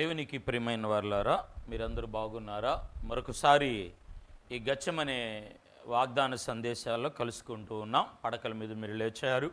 దేవునికి ప్రియమైన వారులారా మీరందరూ బాగున్నారా? మరొకసారి ఈ గచ్చమనే వాగ్దాన సందేశాల్లో కలుసుకుంటూ ఉన్నాం. పడకల మీద మీరు లేచారు.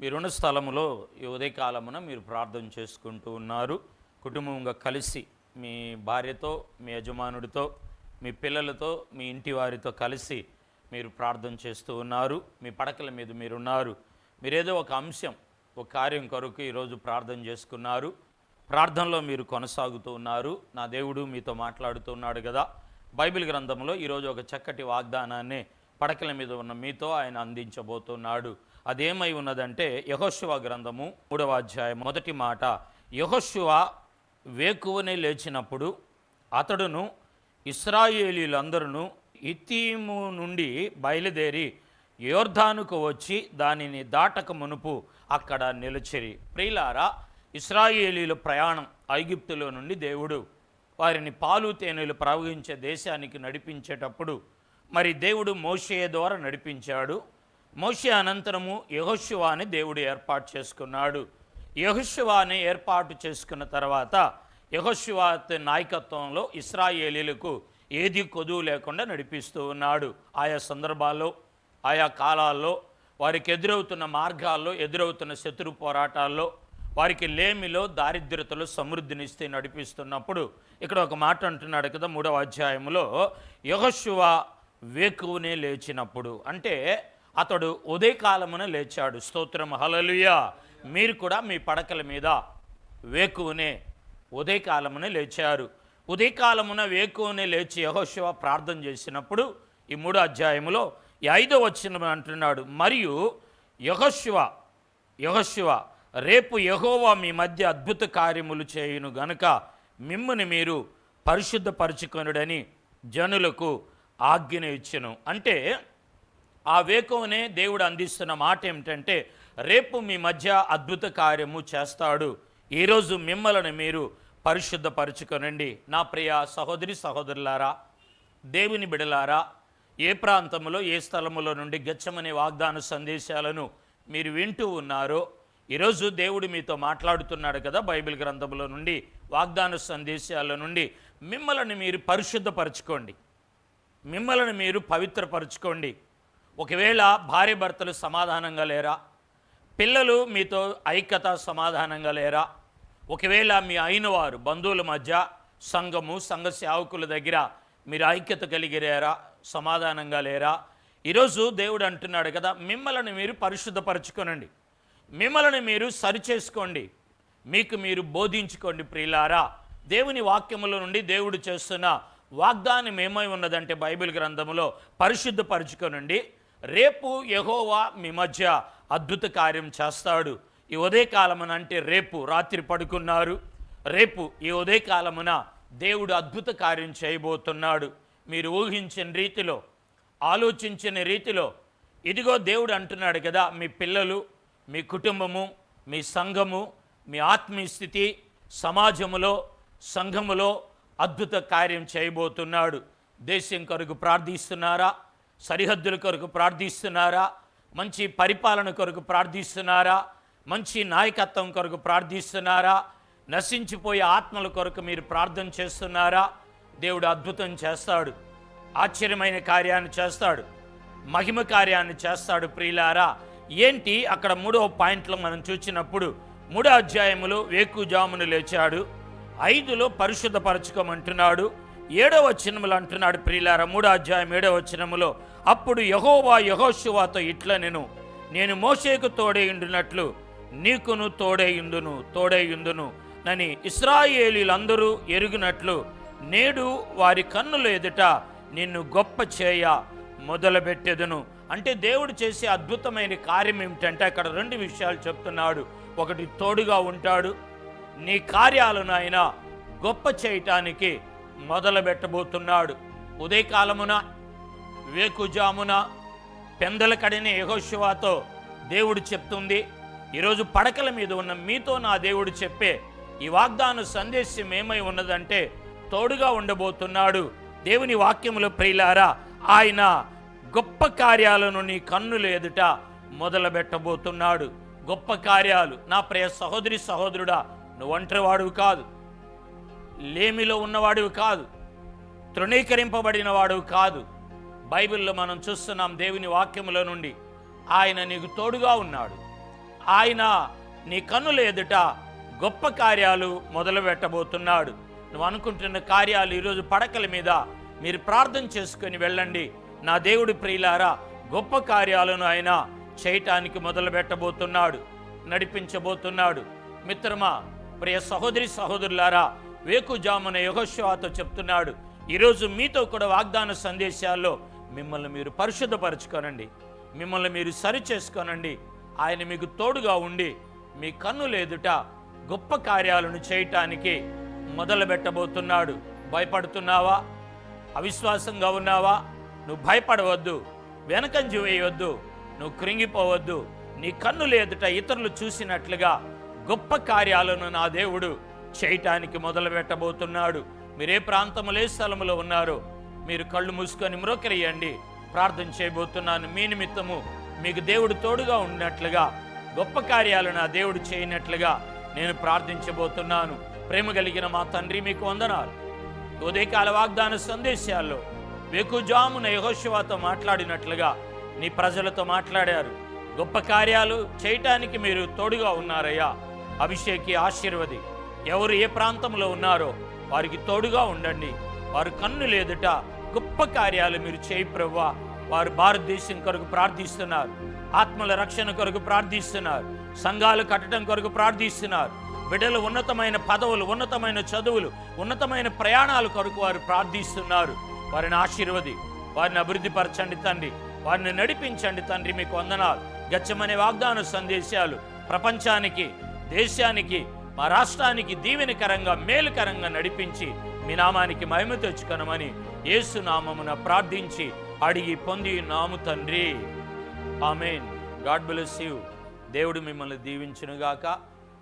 మీరున్న స్థలములో ఈ ఉదయకాలమున మీరు ప్రార్థన చేసుకుంటూ ఉన్నారు. కుటుంబంగా కలిసి మీ భార్యతో మీ యజమానుడితో మీ పిల్లలతో మీ ఇంటి వారితో కలిసి మీరు ప్రార్థన చేస్తూ ఉన్నారు. మీ పడకల మీద మీరున్నారు. మీరేదో ఒక అంశం ఒక కార్యం కొరకు ఈరోజు ప్రార్థన చేసుకున్నారు. ప్రార్థనలో మీరు కొనసాగుతూ ఉన్నారు. నా దేవుడు మీతో మాట్లాడుతున్నాడు కదా. బైబిల్ గ్రంథంలో ఈరోజు ఒక చక్కటి వాగ్దానాన్ని పడకల మీద ఉన్న మీతో ఆయన అందించబోతున్నాడు. అదేమై ఉన్నదంటే యహోశివ గ్రంథము మూడవ అధ్యాయం మొదటి మాట. యహోశివ వేకువనే లేచినప్పుడు అతడును ఇస్రాయేలీలందరూ ఇతీము నుండి బయలుదేరి యోర్ధానుకు వచ్చి దానిని దాటక మునుపు అక్కడ నిలిచిరి. ప్రియులారా ఇస్రాయేలీల ప్రయాణం ఐగిప్తులో నుండి దేవుడు వారిని పాలు తేనెలు ప్రవహించే దేశానికి నడిపించేటప్పుడు మరి దేవుడు మోషే ద్వారా నడిపించాడు. మోషే అనంతరము యహోశివాని దేవుడు ఏర్పాటు చేసుకున్నాడు. యహోశివాని ఏర్పాటు చేసుకున్న తర్వాత యహోశివా నాయకత్వంలో ఇస్రాయేలీలకు ఏది కొదువు లేకుండా నడిపిస్తూ ఉన్నాడు. ఆయా సందర్భాల్లో ఆయా కాలాల్లో వారికి ఎదురవుతున్న మార్గాల్లో ఎదురవుతున్న శత్రు పోరాటాల్లో వారికి లేమిలో దారిద్రతలో సమృద్ధినిస్తే నడిపిస్తున్నప్పుడు ఇక్కడ ఒక మాట అంటున్నాడు కదా మూడవ అధ్యాయంలో యహశువ వేకువనే లేచినప్పుడు. అంటే అతడు ఉదయకాలమున లేచాడు. స్తోత్రం. హలలుయా మీరు కూడా మీ పడకల మీద వేకువనే ఉదయకాలమున లేచారు. ఉదయకాలమున వేకువనే లేచి యహోశివ ప్రార్థన చేసినప్పుడు ఈ మూడో అధ్యాయములో ఈ ఐదో వచ్చిన అంటున్నాడు. మరియు యహోశివ యహోశివ రేపు యహోవా మీ మధ్య అద్భుత కార్యములు చేయును గనుక మిమ్ముని మీరు పరిశుద్ధపరచుకొనుడని జనులకు ఆజ్ఞను ఇచ్చెను. అంటే ఆ వేకోనే దేవుడు అందిస్తున్న మాట ఏమిటంటే రేపు మీ మధ్య అద్భుత కార్యము చేస్తాడు. ఈరోజు మిమ్మల్ని మీరు పరిశుద్ధపరచుకొనండి. నా ప్రియ సహోదరి సహోదరులారా దేవుని బిడలారా ఏ ప్రాంతంలో ఏ స్థలములో నుండి గచ్చమనే వాగ్దాన సందేశాలను మీరు వింటూ ఉన్నారో ఈరోజు దేవుడు మీతో మాట్లాడుతున్నాడు కదా బైబిల్ గ్రంథంలో నుండి వాగ్దాన సందేశాల నుండి. మిమ్మల్ని మీరు పరిశుద్ధపరచుకోండి. మిమ్మల్ని మీరు పవిత్రపరచుకోండి. ఒకవేళ భార్య భర్తలు సమాధానంగా లేరా? పిల్లలు మీతో ఐక్యత సమాధానంగా లేరా? ఒకవేళ మీ అయిన వారు బంధువుల మధ్య సంఘము సంఘ సేవకుల దగ్గర మీరు ఐక్యత కలిగిరారా సమాధానంగా లేరా? ఈరోజు దేవుడు అంటున్నాడు కదా మిమ్మల్ని మీరు పరిశుద్ధపరచుకోనండి. మిమ్మల్ని మీరు సరిచేసుకోండి. మీకు మీరు బోధించుకోండి ప్రియులారా. దేవుని వాక్యముల నుండి దేవుడు చేస్తున్న వాగ్దానం ఏమై ఉన్నదంటే బైబిల్ గ్రంథములో పరిశుద్ధపరచుకోనండి రేపు యహోవా మీ మధ్య అద్భుత కార్యం చేస్తాడు. ఈ ఉదయకాలమున అంటే రేపు రాత్రి పడుకున్నారు. రేపు ఈ ఉదయకాలమున దేవుడు అద్భుత కార్యం చేయబోతున్నాడు. మీరు ఊహించిన రీతిలో ఆలోచించిన రీతిలో ఇదిగో దేవుడు అంటున్నాడు కదా మీ పిల్లలు మీ కుటుంబము మీ సంఘము మీ ఆత్మీయ స్థితి సమాజములో సంఘములో అద్భుత కార్యం చేయబోతున్నాడు. దేశం కొరకు ప్రార్థిస్తున్నారా? సరిహద్దుల కొరకు ప్రార్థిస్తున్నారా? మంచి పరిపాలన కొరకు ప్రార్థిస్తున్నారా? మంచి నాయకత్వం కొరకు ప్రార్థిస్తున్నారా? నశించిపోయే ఆత్మల కొరకు మీరు ప్రార్థన చేస్తున్నారా? దేవుడు అద్భుతం చేస్తాడు. ఆశ్చర్యమైన కార్యాన్ని చేస్తాడు. మహిమ కార్యాన్ని చేస్తాడు ప్రియులారా. ఏంటి అక్కడ మూడవ పాయింట్లో మనం చూసినప్పుడు మూడో అధ్యాయములో వేకుజామును లేచాడు. ఐదులో పరిశుద్ధపరచుకోమంటున్నాడు. ఏడవ వచనములు అంటున్నాడు ప్రియులార మూడో అధ్యాయం ఏడవ వచనములో అప్పుడు యహోవా యహోశువాతో ఇట్లా నేను నేను మోసేకు తోడేయుండునట్లు నీకును తోడేయుండును తోడేయుందును నని ఇస్రాయేలీలందరూ ఎరుగునట్లు నేడు వారి కన్నుల ఎదుట నిన్ను గొప్ప చేయ మొదలుపెట్టెదను. అంటే దేవుడు చేసే అద్భుతమైన కార్యం ఏమిటంటే అక్కడ రెండు విషయాలు చెప్తున్నాడు. ఒకటి తోడుగా ఉంటాడు. నీ కార్యాలను ఆయన గొప్ప చేయటానికి మొదలు పెట్టబోతున్నాడు ఉదయకాలమున వేకుజామున పెందల కడిన యహోశివాతో దేవుడు చెప్తుంది. ఈరోజు పడకల మీద ఉన్న మీతో నా దేవుడు చెప్పే ఈ వాగ్దాన సందేశం ఏమై ఉన్నదంటే తోడుగా ఉండబోతున్నాడు. దేవుని వాక్యములు ప్రియులారా ఆయన గొప్ప కార్యాలను నీ కన్నులు ఎదుట మొదలు పెట్టబోతున్నాడు గొప్ప కార్యాలు. నా ప్రియ సహోదరి సహోదరుడా నువ్వు ఒంటరివాడువు కాదు. లేమిలో ఉన్నవాడివి కాదు. తృణీకరింపబడిన వాడు కాదు. బైబిల్లో మనం చూస్తున్నాం దేవుని వాక్యముల నుండి ఆయన నీకు తోడుగా ఉన్నాడు. ఆయన నీ కన్నుల ఎదుట గొప్ప కార్యాలు మొదలు పెట్టబోతున్నాడు నువ్వు అనుకుంటున్న కార్యాలు ఈరోజు పడకల మీద మీరు ప్రార్థన చేసుకొని వెళ్ళండి. నా దేవుడి ప్రియులారా గొప్ప కార్యాలను ఆయన చేయటానికి మొదలు పెట్టబోతున్నాడు నడిపించబోతున్నాడు. మిత్రమా ప్రియ సహోదరి సహోదరులారా వేకుజామున యహోశ్వాతో చెప్తున్నాడు ఈరోజు మీతో కూడా వాగ్దాన సందేశాల్లో మిమ్మల్ని మీరు పరిశుద్ధపరచుకోనండి మిమ్మల్ని మీరు సరి చేసుకోనండి ఆయన మీకు తోడుగా ఉండి మీ కన్ను ఎదుట గొప్ప కార్యాలను చేయటానికి మొదలు పెట్టబోతున్నాడు భయపడుతున్నావా? అవిశ్వాసంగా ఉన్నావా? నువ్వు భయపడవద్దు వెనకంజి వేయవద్దు నువ్వు కృంగిపోవద్దు నీ కన్నులు ఎదుట ఇతరులు చూసినట్లుగా గొప్ప కార్యాలను నా దేవుడు చేయటానికి మొదలు పెట్టబోతున్నాడు మీరే ప్రాంతములో ఏ స్థలములో ఉన్నారో మీరు కళ్ళు మూసుకొని మ్రోకరియండి. ప్రార్థన చేయబోతున్నాను. మీ నిమిత్తము మీకు దేవుడు తోడుగా ఉన్నట్లుగా గొప్ప కార్యాలు నా దేవుడు చేయనట్లుగా నేను ప్రార్థించబోతున్నాను. ప్రేమ కలిగిన మా తండ్రి మీకు వందనాలు. ఉదయకాల వాగ్దాన సందేశాల్లో వేకుజామున యహోశివాతో మాట్లాడినట్లుగా నీ ప్రజలతో మాట్లాడారు. గొప్ప కార్యాలు చేయటానికి మీరు తోడుగా ఉన్నారయ్యా. అభిషేకి ఆశీర్వది. ఎవరు ఏ ప్రాంతంలో ఉన్నారో వారికి తోడుగా ఉండండి. వారు కన్ను లేదుట. గొప్ప కార్యాలు మీరు చేయి ప్రవ్వా. వారు భారతదేశం కొరకు ప్రార్థిస్తున్నారు. ఆత్మల రక్షణ కొరకు ప్రార్థిస్తున్నారు. సంఘాలు కట్టడం కొరకు ప్రార్థిస్తున్నారు. బిడ్డలు ఉన్నతమైన పదవులు ఉన్నతమైన చదువులు ఉన్నతమైన ప్రయాణాల కొరకు వారు ప్రార్థిస్తున్నారు. వారిని ఆశీర్వది వారిని అభివృద్ధిపరచండి తండ్రి వారిని నడిపించండి తండ్రి మీకు వందనాలు. గచ్చమనే వాగ్దాన సందేశాలు ప్రపంచానికి దేశానికి మా రాష్ట్రానికి దీవెనకరంగా మేలుకరంగా నడిపించి మీ నామానికి మహిమ తెచ్చుకొనమని యేసు నామమున ప్రార్థించి అడిగి పొంది నాము తండ్రి. ఆమెన్. God bless you. దేవుడు మిమ్మల్ని దీవించునుగాక.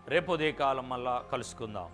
రేపు ఉదయకాలం మళ్ళా కలుసుకుందాం.